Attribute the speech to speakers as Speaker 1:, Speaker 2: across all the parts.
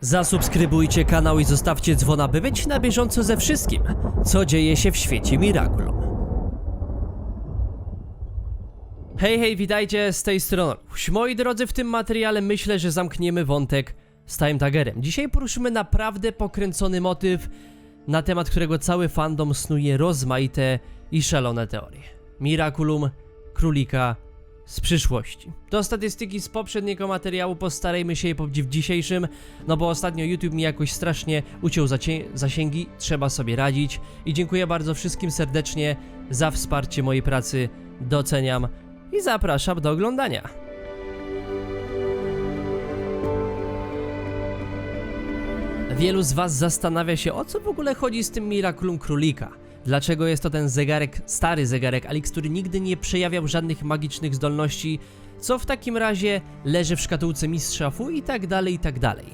Speaker 1: Zasubskrybujcie kanał i zostawcie dzwona, by być na bieżąco ze wszystkim, co dzieje się w świecie Miraculum. Hej, hej, witajcie z tej strony. Moi drodzy, w tym materiale myślę, że zamkniemy wątek z Time Taggerem. Dzisiaj poruszymy naprawdę pokręcony motyw, na temat którego cały fandom snuje rozmaite i szalone teorie. Miraculum, królika z przyszłości. Do statystyki z poprzedniego materiału postarajmy się je pobić w dzisiejszym, no bo ostatnio YouTube mi jakoś strasznie uciął zasięgi, trzeba sobie radzić i dziękuję bardzo wszystkim serdecznie za wsparcie mojej pracy, doceniam i zapraszam do oglądania. Wielu z Was zastanawia się, o co w ogóle chodzi z tym Miraculum Królika. Dlaczego jest to ten zegarek, stary zegarek Alix, który nigdy nie przejawiał żadnych magicznych zdolności, co w takim razie leży w szkatułce mistrza Fu i tak dalej, i tak dalej.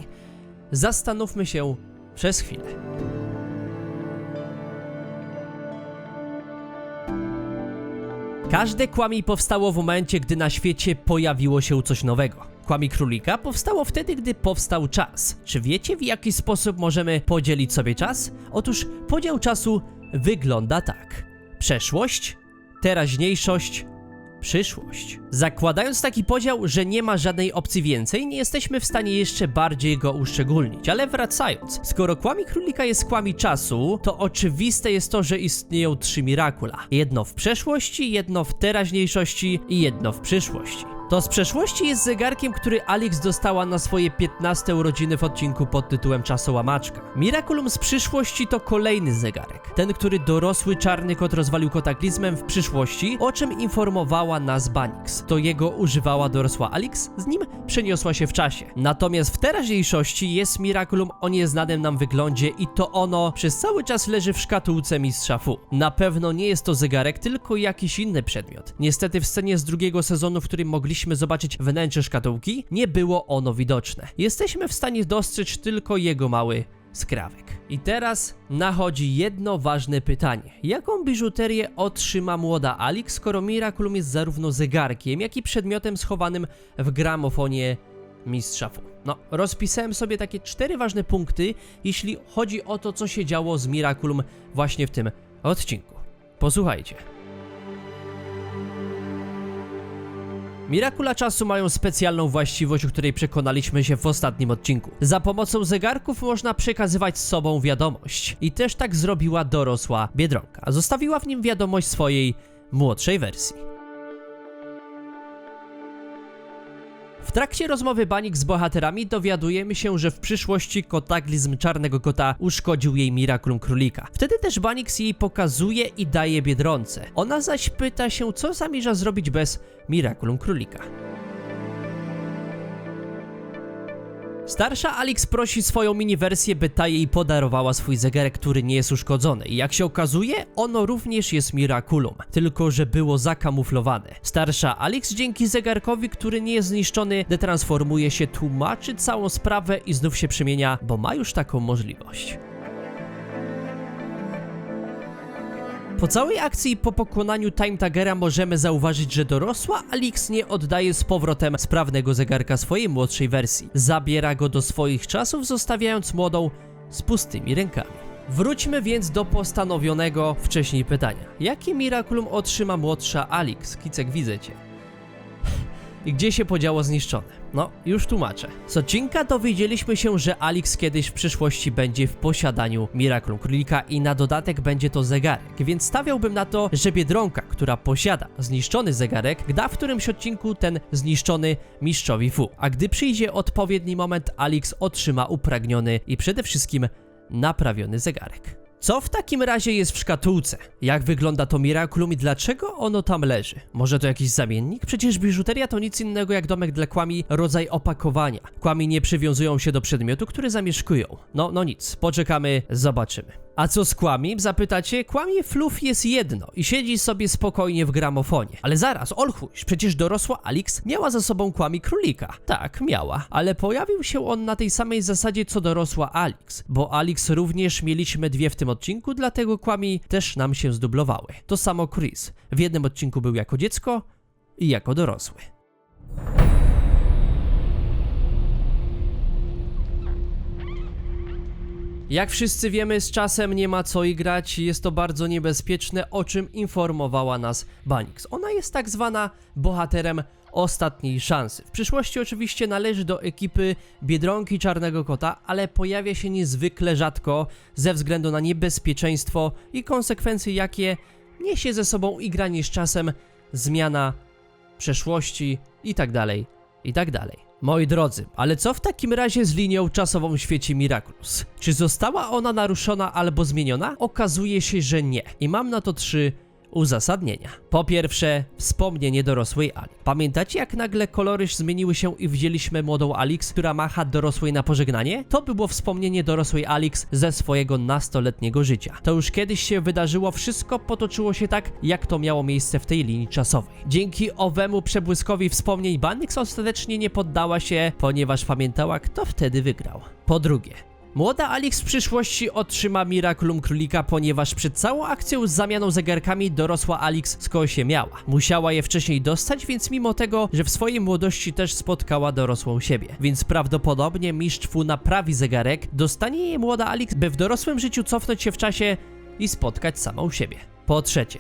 Speaker 1: Zastanówmy się przez chwilę. Każde kłami powstało w momencie, gdy na świecie pojawiło się coś nowego. Kłami królika powstało wtedy, gdy powstał czas. Czy wiecie, w jaki sposób możemy podzielić sobie czas? Otóż podział czasu wygląda tak: przeszłość, teraźniejszość, przyszłość. Zakładając taki podział, że nie ma żadnej opcji więcej, nie jesteśmy w stanie jeszcze bardziej go uszczególnić. Ale wracając, skoro kłami królika jest kłami czasu, to oczywiste jest to, że istnieją trzy Mirakula. Jedno w przeszłości, jedno w teraźniejszości i jedno w przyszłości. To z przeszłości jest zegarkiem, który Alex dostała na swoje 15 urodziny w odcinku pod tytułem Czasołamaczka. Miraculum z przyszłości to kolejny zegarek. Ten, który dorosły czarny kot rozwalił kotaklizmem w przyszłości, o czym informowała nas Banix. To jego używała dorosła Alex, z nim przeniosła się w czasie. Natomiast w teraźniejszości jest Miraculum o nieznanym nam wyglądzie i to ono przez cały czas leży w szkatułce mistrza Fu. Na pewno nie jest to zegarek, tylko jakiś inny przedmiot. Niestety w scenie z drugiego sezonu, w którym mogliśmy zobaczyć wnętrze szkatułki, nie było ono widoczne. Jesteśmy w stanie dostrzec tylko jego mały skrawek. I teraz nachodzi jedno ważne pytanie. Jaką biżuterię otrzyma młoda Alix, skoro Miraculum jest zarówno zegarkiem, jak i przedmiotem schowanym w gramofonie mistrza Fu? No, rozpisałem sobie takie cztery ważne punkty, jeśli chodzi o to, co się działo z Miraculum właśnie w tym odcinku. Posłuchajcie. Mirakula czasu mają specjalną właściwość, o której przekonaliśmy się w ostatnim odcinku. Za pomocą zegarków można przekazywać z sobą wiadomość. I też tak zrobiła dorosła Biedronka. Zostawiła w nim wiadomość swojej młodszej wersji. W trakcie rozmowy Banik z bohaterami dowiadujemy się, że w przyszłości kotaklizm czarnego kota uszkodził jej Miraculum Królika. Wtedy też Banix jej pokazuje i daje Biedronce. Ona zaś pyta się, co zamierza zrobić bez Miraculum Królika. Starsza Alex prosi swoją mini-wersję, by ta jej podarowała swój zegarek, który nie jest uszkodzony. Jak się okazuje, ono również jest Miraculum, tylko że było zakamuflowane. Starsza Alex dzięki zegarkowi, który nie jest zniszczony, detransformuje się, tłumaczy całą sprawę i znów się przemienia, bo ma już taką możliwość. Po całej akcji i po pokonaniu Time Tagera możemy zauważyć, że dorosła Alix nie oddaje z powrotem sprawnego zegarka swojej młodszej wersji. Zabiera go do swoich czasów, zostawiając młodą z pustymi rękami. Wróćmy więc do postanowionego wcześniej pytania. Jakie Miraculum otrzyma młodsza Alix? Kicek, widzę cię. I gdzie się podziało zniszczone? No, już tłumaczę. Z odcinka dowiedzieliśmy się, że Alix kiedyś w przyszłości będzie w posiadaniu Miraculum Królika i na dodatek będzie to zegarek, więc stawiałbym na to, że Biedronka, która posiada zniszczony zegarek, da w którymś odcinku ten zniszczony mistrzowi Fu. A gdy przyjdzie odpowiedni moment, Alix otrzyma upragniony i przede wszystkim naprawiony zegarek. Co w takim razie jest w szkatułce? Jak wygląda to Miraculum i dlaczego ono tam leży? Może to jakiś zamiennik? Przecież biżuteria to nic innego jak domek dla kłami, rodzaj opakowania. Kłami nie przywiązują się do przedmiotu, który zamieszkują. No, no nic, poczekamy, zobaczymy. A co z kłami? Zapytacie? Kłamie fluff jest jedno i siedzi sobie spokojnie w gramofonie. Ale zaraz, Olchuś, przecież dorosła Alix miała za sobą kłami królika. Tak, miała, ale pojawił się on na tej samej zasadzie co dorosła Alix, bo Alix również mieliśmy dwie w tym odcinku, dlatego kłami też nam się zdublowały. To samo Chris. W jednym odcinku był jako dziecko i jako dorosły. Jak wszyscy wiemy, z czasem nie ma co igrać, jest to bardzo niebezpieczne, o czym informowała nas Banix. Ona jest tak zwana bohaterem ostatniej szansy. W przyszłości oczywiście należy do ekipy Biedronki Czarnego Kota, ale pojawia się niezwykle rzadko ze względu na niebezpieczeństwo i konsekwencje, jakie niesie ze sobą igranie z czasem, zmiana przeszłości i tak i tak dalej. Moi drodzy, ale co w takim razie z linią czasową w świecie Miraculous? Czy została ona naruszona albo zmieniona? Okazuje się, że nie. I mam na to trzy uzasadnienia. Po pierwsze, wspomnienie dorosłej Ali. Pamiętacie jak nagle kolory zmieniły się i widzieliśmy młodą Alix, która macha dorosłej na pożegnanie? To było wspomnienie dorosłej Alix ze swojego nastoletniego życia. To już kiedyś się wydarzyło, wszystko potoczyło się tak, jak to miało miejsce w tej linii czasowej. Dzięki owemu przebłyskowi wspomnień Banix ostatecznie nie poddała się, ponieważ pamiętała, kto wtedy wygrał. Po drugie, Młoda Alix w przyszłości otrzyma Miraculum Królika, ponieważ przed całą akcją z zamianą zegarkami dorosła Alix skąd się miała. Musiała je wcześniej dostać, więc mimo tego, że w swojej młodości też spotkała dorosłą siebie. Więc prawdopodobnie mistrz Fu naprawi zegarek, dostanie je młoda Alix, by w dorosłym życiu cofnąć się w czasie i spotkać samą siebie. Po trzecie,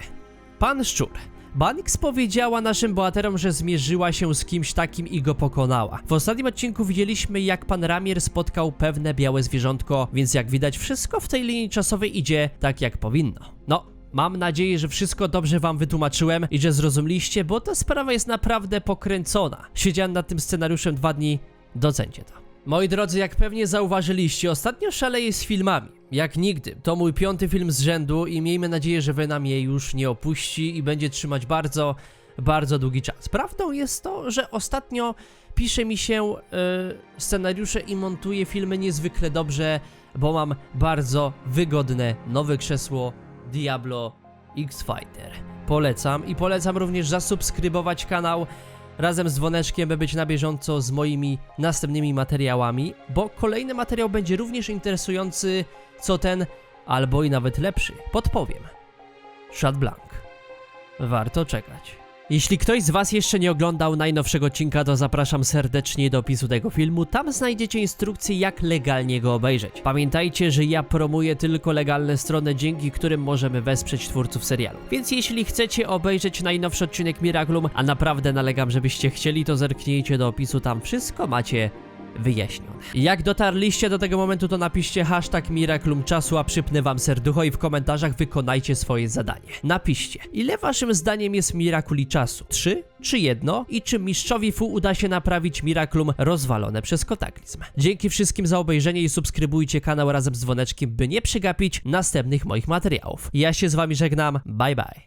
Speaker 1: Pan Szczur. Banix powiedziała naszym bohaterom, że zmierzyła się z kimś takim i go pokonała. W ostatnim odcinku widzieliśmy, jak pan Ramier spotkał pewne białe zwierzątko, więc jak widać, wszystko w tej linii czasowej idzie tak, jak powinno. No, Mam nadzieję, że wszystko dobrze wam wytłumaczyłem i że zrozumieliście, bo ta sprawa jest naprawdę pokręcona. Siedziałem nad tym scenariuszem dwa dni, docencie to. Moi drodzy, jak pewnie zauważyliście, ostatnio szaleję z filmami. Jak nigdy. To mój piąty film z rzędu i miejmy nadzieję, że Venom je już nie opuści i będzie trzymać bardzo, bardzo długi czas. Prawdą jest to, że ostatnio pisze mi się e, scenariusze i montuję filmy niezwykle dobrze, bo mam bardzo wygodne nowe krzesło Diablo X-Fighter. Polecam i polecam również zasubskrybować kanał razem z dzwoneczkiem, by być na bieżąco z moimi następnymi materiałami, bo kolejny materiał będzie również interesujący co ten, albo i nawet lepszy. Podpowiem. Shot Blank. Warto czekać. Jeśli ktoś z Was jeszcze nie oglądał najnowszego odcinka, to zapraszam serdecznie do opisu tego filmu. Tam znajdziecie instrukcje, jak legalnie go obejrzeć. Pamiętajcie, że ja promuję tylko legalne strony, dzięki którym możemy wesprzeć twórców serialu. Więc jeśli chcecie obejrzeć najnowszy odcinek Miraculum, a naprawdę nalegam, żebyście chcieli, to zerknijcie do opisu, tam wszystko macie wyjaśnione. Jak dotarliście do tego momentu, to napiszcie hashtag czasu, a przypnę wam serducho i w komentarzach wykonajcie swoje zadanie. Napiszcie, ile waszym zdaniem jest Miraculi czasu? Trzy czy jedno? I czy mistrzowi Fu uda się naprawić Miraculum rozwalone przez kataklizm? Dzięki wszystkim za obejrzenie i subskrybujcie kanał razem z dzwoneczkiem, by nie przegapić następnych moich materiałów. Ja się z wami żegnam, bye bye.